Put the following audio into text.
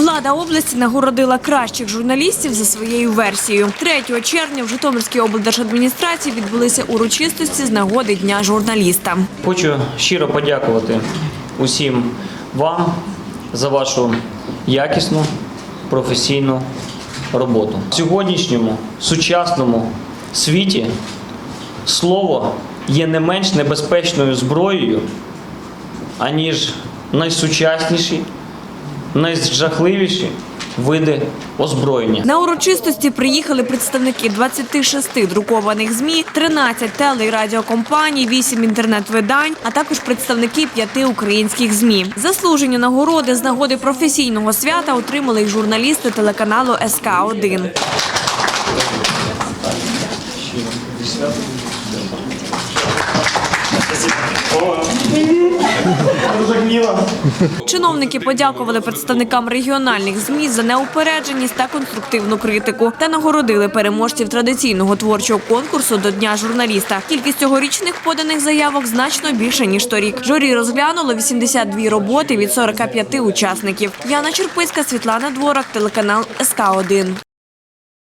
Влада області нагородила кращих журналістів за своєю версією. 3 червня в Житомирській облдержадміністрації відбулися урочистості з нагоди Дня журналіста. Хочу щиро подякувати усім вам за вашу якісну професійну роботу. В сьогоднішньому сучасному світі слово є не менш небезпечною зброєю, аніж найсучасніші, найжахливіші види озброєння. На урочистості приїхали представники 26 друкованих ЗМІ, 13 теле- і радіокомпаній, 8 інтернет-видань, а також представники п'яти українських ЗМІ. Заслужені нагороди з нагоди професійного свята отримали й журналісти телеканалу СК 1 Чиновники подякували представникам регіональних ЗМІ за неупередженість та конструктивну критику та нагородили переможців традиційного творчого конкурсу до Дня журналіста. Кількість цьогорічних поданих заявок значно більше ніж торік. Журі розглянуло 82 роботи від 45 учасників. Яна Черписька, Світлана Дворак, телеканал СК 1